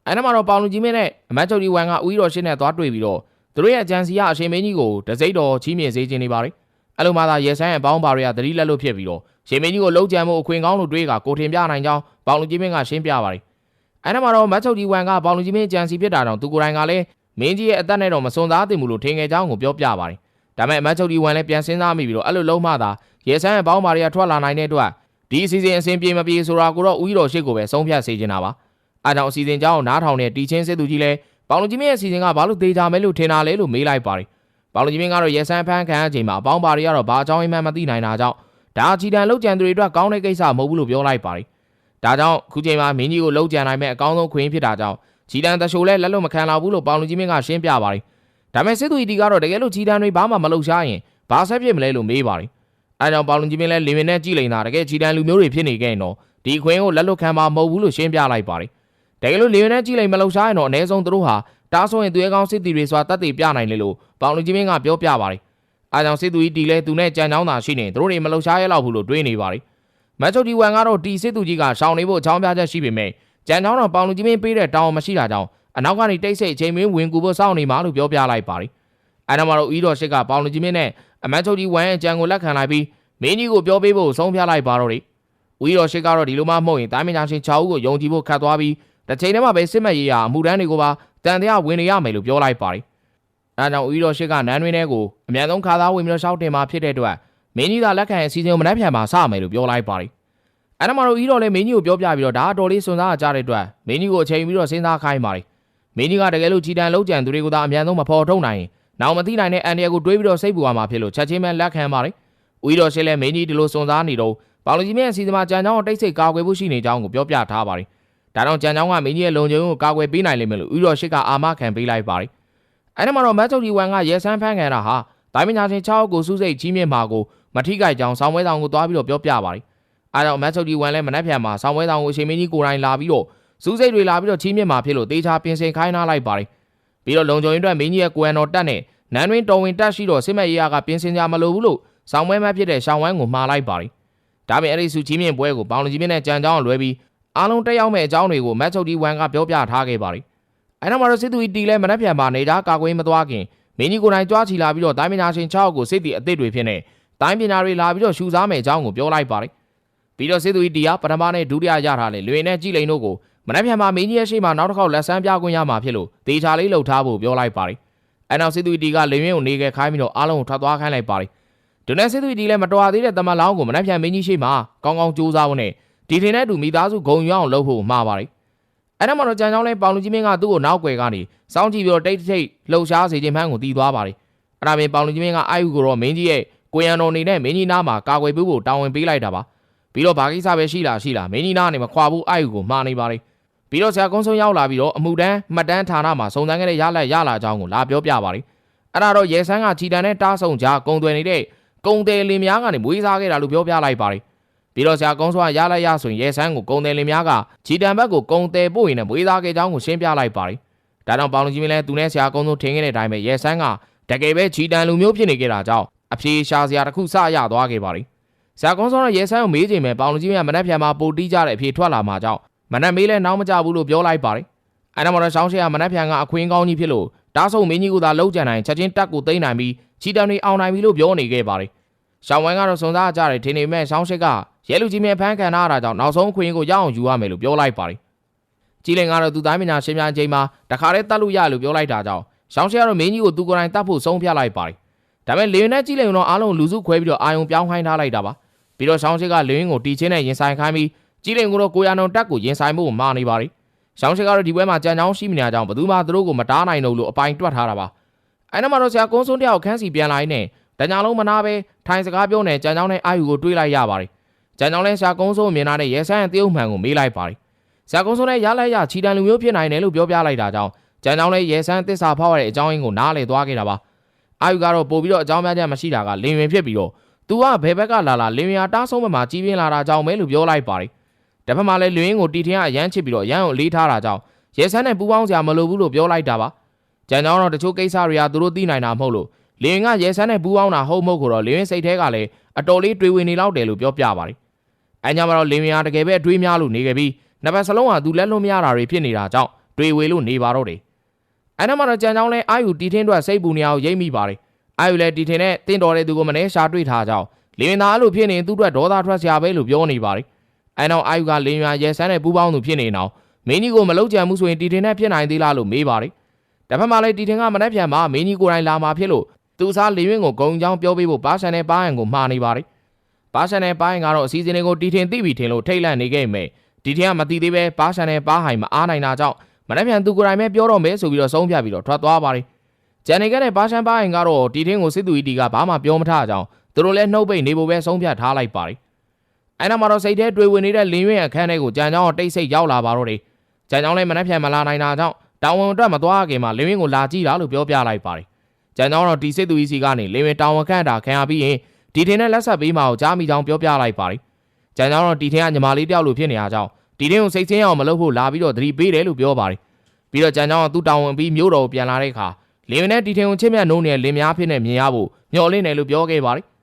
အဲနောက်မှာတော့ပေါင်လူကြီးမင်းနဲ့အမတ်ချုပ်ကြီးဝန်ကဦးရီတော်ရှစ်နဲ့သွားတွေ့ပြီးတော့သူတို့ရဲ့အကြံစီကအရှင်မင်းကြီးကိုတစိမ့်တော်ချီးမြှင့်စေခြင်းနေပါတယ်အဲ့လိုမှသာရဲဆန်းရဲ့အပေါင်းပါတွေကသတိလက်လို့ဖြစ်ပြီးတော့ရှင်မင်းကြီးကိုလှုပ်ကြံမှုအခွင့်ကောင်းလို့တွေးကကိုထင်ပြနိုင်ကြောင်းပေါင်လူကြီးမင်းကရှင်းပြပါတယ်အဲ့ဒါမှတော့မတ်ချုပ်ကြီးဝန်ကပေါင်လူကြီးမင်းကြံစီဖြစ်တာတောင်သူကိုယ်တိုင်ကလည်းမင်းကြီးရဲ့အသက်နဲ့တော့မစွန်သားတင်ဘူးလို့ထင်ခဲ့ကြောင်းကိုပြောပြပါတယ် ဒါပေမဲ့မတ်ချုပ်ကြီးဝန်လည်းပြန်စဉ်းစားမိပြီးတော့အဲ့လိုလုံးမှသာရဲဆန်းရဲ့အပေါင်းပါတွေကထွက်လာနိုင်တဲ့အတွက်ဒီအစီအစဉ်အစဉ်ပြေမပြေဆိုတာကိုတော့ဦးကြီးတော်ရှိကိုပဲဆုံးဖြတ်စေချင်တာပါအားကြောင့်အစီအစဉ်ကြောင်းနားထောင်တဲ့တီချင်းစစ်သူကြီးလည်းပေါင်လူကြီးမင်းရဲ့အစီအစဉ်ကဘာလို့သေးကြမဲလို့ထင်တာလဲလို့မေးလိုက်ပါတယ်ပေါင်လူကြီးမင်းကတော့ရဲဆန်းဖန်းခံအချိန်မှာအပေါင်းပါတွေကတော့ဘာအကြောင်းအိမ်မှမသိနိုင်တာကြောင့်ဒါအချီတန်လောက်ကြံသူတွေအတွက်ကောင်းတဲ့ကိစ္စမဟုတ်ဘူးလို့ပြောလိုက်ပါတယ်ဒါကြောင့်ခုချိန်မှာမင်းကြီးကိုလောက်ကြံနိုင်မဲ့အကောင်းဆုံးခွင့်ဖြစ်တာကြောင့်ဂျီတန်တရှိုလဲလက်လို့မခံတော့ဘူးလို့ပေါင်လူကြီးမင်းကရှင်းပြပါတယ် ဒါပေမဲ့စစ်သူကြီးကတော့တကယ်လို့ဂျီတန်တွေဘာမှမလုပ်ရှားရင်ဘာဆက်ဖြစ်မလဲလို့မေးပါတယ်အဲကြောင့်ပေါင်လူကြီးမင်းလဲလင်မင်နဲ့ကြည်လိန်တာတကယ်ဂျီတန်လူမျိုးတွေဖြစ်နေခဲ့ရင်တော့ဒီခွင့်ကိုလက်လွတ်ခံမှာမဟုတ်ဘူးလို့ရှင်းပြလိုက်ပါတယ်တကယ်လို့လင်မင်နဲ့ကြည်လိန်မလုပ်ရှားရင်တော့အ ਨੇ ဆုံးသူတို့ဟာတားဆိုရင်သူရဲကောင်းစစ်တီတွေဆိုတာတတ်သိပြနိုင်လေလို့ပေါင်လူကြီးမင်းကပြောပြပါတယ်အားကြောင့်စစ်သူကြီးတီလဲသူနဲ့ကြံချောင်းသာရှိနေသူတို့တွေမလှုပ်ရှားရလောက်ဘူးလို့တွေးနေပါတယ်မတ်ချုပ်ဒီဝန်ကတော့တီစစ်သူကြီးကရှောင်းနေဖို့အချောင်းပြချက်ရှိပေမဲ့ကြံချောင်းတော့ပေါင်လူကြီးမင်းပေးတဲ့တောင်းမရှိတာကြောင့် အနောက်ကနေတိတ်ဆိတ်အချိန်မင်းဝင်ကူဖို့စောင့်နေမှာလို့ပြောပြလိုက်ပါတယ်အဲဒါမှတော့ဤတော်ရှိကပေါင်လူကြီးမင်းနဲ့အမတ်ချုပ်ဒီဝန်ရဲ့ကြံကိုလက်ခံလိုက်ပြီးမင်းကြီးကိုပြောပေးဖို့ဆုံးဖြတ်လိုက်ပါတော့တယ်ဦးတော်ရှိကတော့ဒီလိုမှမဟုတ်ရင်တိုင်းမညာရှင်6ဦးကိုယုံကြည်ဖို့ခတ်သွားပြီးတစ်ချိန်တည်းမှာပဲစစ်မှတ်ရေးရာအမှုတန်းတွေကိုပါတန်တရားဝင်နေရမယ်လို့ပြောလိုက်ပါတယ်။အဲဒါကြောင့်ဦးတော်ရှိကနန်းတွင်းထဲကိုအမြန်ဆုံးခါသားဝင်ပြီးတော့ရှောက်တင်มาဖြစ်တဲ့အတွက်မင်းကြီးသာလက်ခံအစီအစဉ်ကိုမနှက်ဖြန်မှာစမယ်လို့ပြောလိုက်ပါတယ်။အဲဒါမှတော့ဦးတော်လည်းမင်းကြီးကိုပြောပြပြီးတော့ဒါအတော်လေးစွန်စားကြတဲ့အတွက်မင်းကြီးကိုအချိန်ပြီးတော့စဉ်းစားခိုင်းပါတယ်။ မင်းကြီးကတကယ်လို့ချီတန်လုံးကြံသူတွေကိုသာအမြန်ဆုံးမဖော်ထုတ်နိုင်ရင်နောက်မသိနိုင်တဲ့အန်ဒီယာကိုတွေးပြီးတော့စိတ်ပူရမှာဖြစ်လို့ချက်ချင်းပဲလက်ခံပါတယ်။ဦးတော်ရှိလည်းမင်းကြီးဒီလိုစွန်စားနေတော့ပေါလူကြီးမြတ်အစီအစဉ်မှာကြံကြောင်းကိုတိတ်ဆိတ်ကာကွယ်ဖို့ရှိနေကြောင်းကိုပြောပြထားပါတယ်။ဒါတော့ကြံကြောင်းကမင်းကြီးရဲ့လုံခြုံရေးကိုကာကွယ်ပေးနိုင်လိမ့်မယ်လို့ဦးတော်ရှိကအာမခံပေးလိုက်ပါတယ်။အဲဒီမှာတော့မတ်ချုပ်ဒီဝမ်ကရဲဆန်းဖန်းခံတာဟာတိုင်းပညာရှင်6ယောက်ကိုစုစိတ်ကြီးမြင့်မှာကိုမထိကြိုက်ကြောင်းဆောင်းပွဲဆောင်ကိုသွားပြီးတော့ပြောပြပါတယ်။အဲဒါမတ်ချုပ်ဒီဝမ်လည်းမနှက်ဖြန်မှာဆောင်းပွဲဆောင်ကိုအချိန်မင်းကြီးကိုယ်တိုင်လာပြီးတော့ စုစိတ်တွေလာပြီးတော့ကြီးမြင့်မှာဖြစ်လို့တေချာပြင်ဆင်ခိုင်းထားလိုက်ပါတယ်။ပြီးတော့လုံခြုံရေးအတွက်မင်းကြီးရဲ့ကိုယ်တော်တက်နဲ့နန်းတွင်းတော်ဝင်တက်ရှိတော့စစ်မဲ့ရေးရကပြင်ဆင်ကြမလို့ဘူးလို့ဆောင်းပွဲမဖြစ်တဲ့ရှောင်းဝမ်းကိုမှားလိုက်ပါတယ်။ဒါပေမဲ့အဲ့ဒီစုကြီးမြင့်ပွဲကိုပေါင်လူကြီးမြင့်နဲ့ကြံကြောင်းလွဲပြီးအားလုံးတက်ရောက်မဲ့အကြောင်းတွေကိုမတ်ချုပ်ဒီဝမ်ကပြောပြထားခဲ့ပါတယ်။အဲနောက်မှာတော့စစ်သူကြီးတီလဲမနှက်ဖြန်ပါနေကြကာကွယ်မသွားခင်မင်းကြီးကိုယ်တိုင်ကြွားချီလာပြီးတော့တိုင်းပညာရှင်6ယောက်ကိုစစ်တီအသစ်တွေဖြစ်နေတိုင်းပညာတွေလာပြီးတော့ရှူစားမယ်အကြောင်းကိုပြောလိုက်ပါတယ်။ပြီးတော့စစ်သူကြီးတီကပထမနဲ့ဒုတိယရထားလေလွေနဲ့ကြည်လိန်တို့ကို မနှက်ဖြန်မှာမင်းကြီးရဲ့ရှေ့မှာနောက်တစ်ခေါက်လက်ဆန်းပြခွင့်ရမှာဖြစ်လို့တေချာလေးလှုပ်ထားဖို့ပြောလိုက်ပါတယ်။အဲနောက်စစ်သူကြီးတီကလေရင်ကိုနေခဲ့ခိုင်းပြီးတော့အားလုံးကိုထွက်သွားခိုင်းလိုက်ပါတယ်။ဒုနဲ့စစ်သူကြီးတီလည်းမတော်သေးတဲ့တမန်လောင်းကိုမနှက်ဖြန်မင်းကြီးရှေ့မှာကောင်းကောင်းကြိုးစားဖို့နဲ့ဒီထင်တဲ့သူမိသားစုဂုံရအောင်လုပ်ဖို့မှားပါတယ်။အဲ့ဒါမှတော့ကြံချောင်းလဲပေါင်လူကြီးမင်းကသူ့ကိုနောက်ွယ်ကနေစောင်းကြည့်ပြီးတော့တိတ်တိတ်လှုပ်ရှားစေခြင်းမှန်းကိုတီးသွားပါတယ်။အဲ့ဒါပင်ပေါင်လူကြီးမင်းကအာယူကိုတော့မင်းကြီးရဲ့ကိုရန်တော်နေနဲ့မင်းကြီးနားမှာကာကွယ်ပေးဖို့တာဝန်ပေးလိုက်တာပါ။ပြီးတော့ဘာကိစ္စပဲရှိလားရှိလားမင်းကြီးနားကနေမခွာဘူးအာယူကိုမှားနေပါတယ်။ ပြီးတော့ဆရာကုန်းဆုံးရောက်လာပြီးတော့အမှုတန်းမှတ်တမ်းဌာနမှာစုံစမ်းခဲ့တဲ့ရလက်ရလာကြောင်းကိုလာပြောပြပါတယ်။အဲ့ဒါတော့ရဲဆန်းကချီတန်နဲ့တားဆုံကြားကုံသွယ်နေတဲ့ကုံတယ်လင်များကနေမွေးစားခဲ့တာလို့ပြောပြလိုက်ပါတယ်။ပြီးတော့ဆရာကုန်းစွာရလိုက်ရဆိုရင်ရဲဆန်းကိုကုံတယ်လင်များကချီတန်ဘက်ကိုကုံတယ်ပို့ရင်လည်းမွေးသားခဲ့ကြောင်းကိုရှင်းပြလိုက်ပါတယ်။ဒါကြောင့်ပေါင်လူကြီးမင်းလည်းသူနဲ့ဆရာကုန်းစိုးထင်ခဲ့တဲ့အတိုင်းပဲရဲဆန်းကတကယ်ပဲချီတန်လူမျိုးဖြစ်နေကြတာကြောင့်အဖြေရှာစရာတစ်ခုစရသွားခဲ့ပါတယ်။ဆရာကုန်းစိုးကရဲဆန်းကိုမေးချိန်မှာပေါင်လူကြီးမင်းကမနှက်ဖြန်မှာပိုတီးကြတဲ့အဖြေထွက်လာမှာကြောင့် မနှက်မေးလဲနောက်မကြဘူးလို့ပြောလိုက်ပါတယ်။အဲ့ဒါမှတော့ရှောင်းရှေကမနှက်ဖြန်ကအခွင့်ကောင်းကြီးဖြစ်လို့တားဆုံမင်းကြီးကသာလှုပ်ကြံနိုင်ချက်ချင်းတက်ကိုသိမ့်နိုင်ပြီးချီတန်တွေအောင်နိုင်ပြီလို့ပြောနေခဲ့ပါတယ်။ရှောင်းဝမ်ကတော့စုံစားကြတယ်ထင်နေမဲ့ရှောင်းရှစ်ကရဲလူကြီးမြဖမ်းခံထားရတာကြောင့်နောက်ဆုံးအခွင့်အရေးကိုရအောင်ယူရမယ်လို့ပြောလိုက်ပါတယ်။ကြီးလင်ကတော့သူသားမညာရှင်းပြချိန်မှာတခါတည်းတတ်လို့ရလို့ပြောလိုက်တာကြောင့်ရှောင်းရှစ်ကတော့မင်းကြီးကိုသူကိုယ်တိုင်တတ်ဖို့ဆုံးဖြတ်လိုက်ပါတယ်။ဒါပေမဲ့လေရင်နဲ့ကြီးလင်ကတော့အားလုံးလူစုခွဲပြီးတော့အာယုံပြောင်းခိုင်းထားလိုက်တာပါ။ပြီးတော့ရှောင်းရှစ်ကလေရင်ကိုတီချင်းနဲ့ရင်ဆိုင်ခိုင်းပြီး ကြီးလင်ကတော့ကိုရနုံတက်ကိုရင်ဆိုင်ဖို့မာနေပါတယ်။ရှောင်းရှစ်ကတော့ဒီပွဲမှာကြံချောင်းရှိမိနေတာကြောင့်ဘယ်သူမှသူတို့ကိုမတားနိုင်တော့လို့အပိုင်တွက်ထားတာပါ။အဲ့နောက်မှာတော့ဆရာကုန်းစွန်းတယောက်ခန်းစီပြန်လာရင်းနဲ့တညာလုံးမနာပဲထိုင်စကားပြောနေကြံချောင်းနဲ့အာယူကိုတွေးလိုက်ရပါတယ်။ကြံချောင်းလဲရှာကုန်းစိုးမြင်လာတဲ့ရဲဆန်းရဲ့တရုတ်မှန်ကိုမေးလိုက်ပါတယ်။ရှာကုန်းစိုးနဲ့ရလိုက်ရချီတန်လူမျိုးဖြစ်နိုင်တယ်လို့ပြောပြလိုက်တာကြောင့်ကြံချောင်းလဲရဲဆန်းတစ္ဆာဖောက်ရတဲ့အကြောင်းရင်းကိုနားလည်သွားခဲ့တာပါ။အာယူကတော့ပို့ပြီးတော့အကြောင်းပြချက်မရှိတာကလင်ဝင်ဖြစ်ပြီးတော့သူကဘယ်ဘက်ကလာလာလင်ဝင်အားတားဆုံးဘက်မှာကြီးပြင်းလာတာကြောင့်ပဲလို့ပြောလိုက်ပါတယ်။ တစ်ဖက်မှာလည်းလင်ဝင်ကိုတီထင်းကအရန်ချစ်ပြီးတော့ရန်ကိုအလေးထားတာကြောင့်ရဲဆန်းနဲ့ပူပေါင်းစရာမလိုဘူးလို့ပြောလိုက်တာပါ။ကြံချောင်းတော့တချို့ကိစ္စတွေကသူတို့သိနိုင်တာမဟုတ်လို့လင်ကရဲဆန်းနဲ့ပူးပေါင်းတာဟုတ်မဟုတ်ကိုတော့လင်စိတ်ထဲကလည်းအတော်လေးတွေးဝင်နေလောက်တယ်လို့ပြောပြပါတယ်။အဲညမှာတော့လင်ကတကယ်ပဲအတွေးများလို့နေခဲ့ပြီးနှစ်ပတ်စလုံးဟာသူလက်လွန်မရတာတွေဖြစ်နေတာကြောင့်တွေးဝေလို့နေပါတော့တယ်။အဲနောက်မှာတော့ကြံချောင်းလဲအာယူတီထင်းတို့စိတ်ပူနေအောင်ရိမ့်မိပါတယ်။အာယူလည်းတီထင်းနဲ့တင့်တော်တဲ့သူကိုမနှဲရှာတွေ့ထားကြောင်းလင်သားအဲ့လိုဖြစ်နေသူ့အတွက်ဒေါသထွက်စရာပဲလို့ပြောနေပါတယ်။ အဲနောက်အာယူကလင်ရွာရဲဆန်းနဲ့ပူးပေါင်းသူဖြစ်နေအောင်မင်းကြီးကိုမလောက်ကြံမှုဆိုရင်တီထင်းနဲ့ဖြစ်နိုင်သေးလားလို့မေးပါတယ်။တစ်ဖက်မှာလည်းတီထင်းကမနှက်ပြန်မှာမင်းကြီးကိုယ်တိုင်လာမှာဖြစ်လို့သူစားလေရင်ကိုဂုံချောင်းပြောပေးဖို့ပါရှန်နဲ့ပါဟန်ကိုမှားနေပါတယ်။ပါရှန်နဲ့ပါဟန်ကတော့အစည်းအဝေးကိုတီထင်သိပြီထင်လို့ထိတ်လန့်နေခဲ့မယ်။ဒီထင်ကမသိသေးပဲပါရှန်နဲ့ပါဟန်မအားနိုင်တာကြောင့်မနေ့ပြန်သူကိုယ်တိုင်ပဲပြောတော့မယ်ဆိုပြီးတော့ဆုံးဖြတ်ပြီးတော့ထွက်သွားပါတယ်။ဂျန်နေကနဲ့ပါရှန်ပါဟန်ကတော့တီထင်ကိုစစ်သူကြီးတီကဘာမှပြောမထားကြအောင်သူတို့လည်းနှုတ်ပိတ်နေဖို့ပဲဆုံးဖြတ်ထားလိုက်ပါတယ်။ အဲနောက်မှာတော့စိတ်ထဲတွေးဝင်နေတဲ့လင်းရွင်အခန်းထဲကိုကြံချောင်းတိတ်ဆိတ်ရောက်လာပါတော့တယ်။ကြံချောင်းလည်းမနေ့ပြန်မလာနိုင်တာကြောင့်တောင်ဝန်အတွက်မသွားခင်မှာလင်းရွင်ကိုလာကြည့်တာလို့ပြောပြလိုက်ပါတယ်။ကျန်တော့ဒီစစ်သူကြီးစီကနေလေဝင်တောင်ဝခန့်တာခံရပြီးရင်ဒီထင်းနဲ့လက်ဆက်ပေးမအောင်ကြားမိကြောင်းပြောပြလိုက်ပါတယ်။ကျန်တော့ဒီထင်းကညီမလေးတယောက်လိုဖြစ်နေရကြောင်းဒီထင်းကိုစိတ်ဆင်းအောင်မလုပ်ဖို့လာပြီးတော့သတိပေးတယ်လို့ပြောပါတယ်။ပြီးတော့ကျန်တော့သူ့တောင်ဝင်ပြီးမြို့တော်ကိုပြန်လာတဲ့အခါလေဝင်နဲ့ဒီထင်းကိုချစ်မြတ်နှုံးနေတဲ့လင်များဖြစ်နေမြင်ရဖို့မျှော်လင့်တယ်လို့ပြောခဲ့ပါတယ်။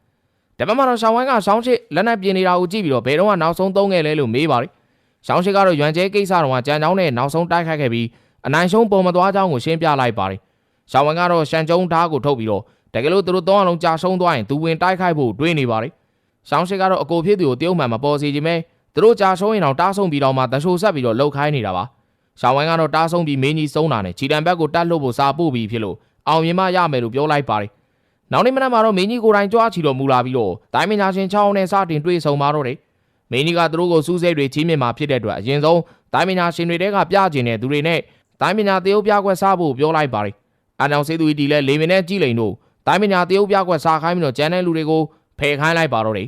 တပတ်မှတော့ရှောင်းဝိုင်းကရှောင်းချစ်လက်နက်ပြင်းနေတာကိုကြည့်ပြီးတော့ဘယ်တော့မှနောက်ဆုံးသုံးခဲ့လဲလို့မေးပါတယ်။ရှောင်းချစ်ကတော့ရွံကျဲကိစ္စတော်ကကြံချောင်းနဲ့နောက်ဆုံးတိုက်ခိုက်ခဲ့ပြီးအနိုင်ရှုံးပုံမသွားကြောင်းကိုရှင်းပြလိုက်ပါတယ်။ရှောင်းဝိုင်းကတော့ရှန်ကျုံဓာတ်ကိုထုတ်ပြီးတော့တကယ်လို့သူတို့သုံးအောင်လုံးကြာရှုံးသွားရင်သူဝင်တိုက်ခိုက်ဖို့တွေးနေပါတယ်။ရှောင်းရှိကတော့အကိုဖြစ်သူကိုတရုတ်မှန်မပေါ်စီခြင်းပဲသူတို့ကြာရှုံးရင်တော့တားဆုံပြီးတော့မှတရှိုးဆက်ပြီးတော့လှုပ်ခိုင်းနေတာပါရှောင်းဝိုင်းကတော့တားဆုံးပြီးမင်းကြီးစုံးတာနဲ့ခြေတံဘက်ကိုတတ်လို့ဖို့စာပို့ပြီးဖြစ်လို့အောင်မြင်မှရမယ်လို့ပြောလိုက်ပါတယ် နောက်နေ့မနက်မှာတော့မင်းကြီးကိုယ်တိုင်ကြွားချီတော်မူလာပြီးတော့တိုင်းမညာရှင်ချောင်းနဲ့စတင်တွေ့ဆုံမှာတော့တယ်မင်းကြီးကသူတို့ကိုစူးစဲတွေကြီးမြင့်မှာဖြစ်တဲ့အတွက်အရင်ဆုံးတိုင်းမညာရှင်တွေတဲကပြကျင်တဲ့သူတွေနဲ့တိုင်းမညာသေုပ်ပြကွက်စားဖို့ပြောလိုက်ပါတယ်အနောင်စေသူကြီးဒီလဲလေမင်းနဲ့ကြည်လိန်တို့တိုင်းမညာသေုပ်ပြကွက်စားခိုင်းပြီးတော့ကျန်တဲ့လူတွေကိုဖယ်ခိုင်းလိုက်ပါတော့တယ်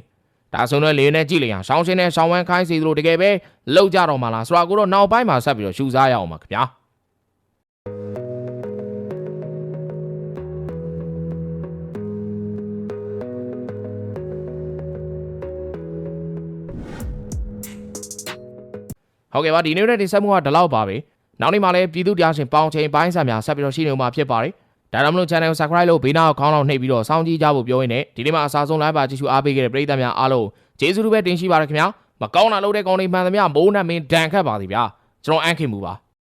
ဒါဆိုတော့လေနဲ့ကြည်လျင်ရှောင်းရှင်းနဲ့ရှောင်းဝမ်းခိုင်းစီတို့တကယ်ပဲလောက်ကြတော့မှလားဆိုတော့ကိုတော့နောက်ပိုင်းမှာဆက်ပြီးတော့ရှူစားရအောင်ပါခင်ဗျာ ဟုတ်ကဲ့ပါဒီနေ့ရဲ့တင်ဆက်မှုကဒီလောက်ပါပဲနောက်နေ့မှလည်းပြည်သူတရားရှင်ပေါင်းချိန်ပိုင်းဆက်များဆက်ပြီးတော့ရှိနေမှာဖြစ်ပါတယ်ဒါကြောင့်မလို့ channel ကို subscribe လုပ်ဘေးနားကိုခေါင်းလောက်နှိပ်ပြီးတော့စောင့်ကြည့်ကြဖို့ပြောရင်းနဲ့ဒီနေ့မှာအစားဆုံး live ပါကြည့်ရှုအားပေးခဲ့တဲ့ပရိသတ်များအားလုံးကျေးဇူးတူပဲတင်ရှိပါရခင်ဗျာမကောင်းတာလုပ်တဲ့ကောင်းတွေမှန်သမျှမိုးနဲ့မင်းဒဏ်ခတ်ပါစီဗျာကျွန်တော်အန်ခင်မူပါ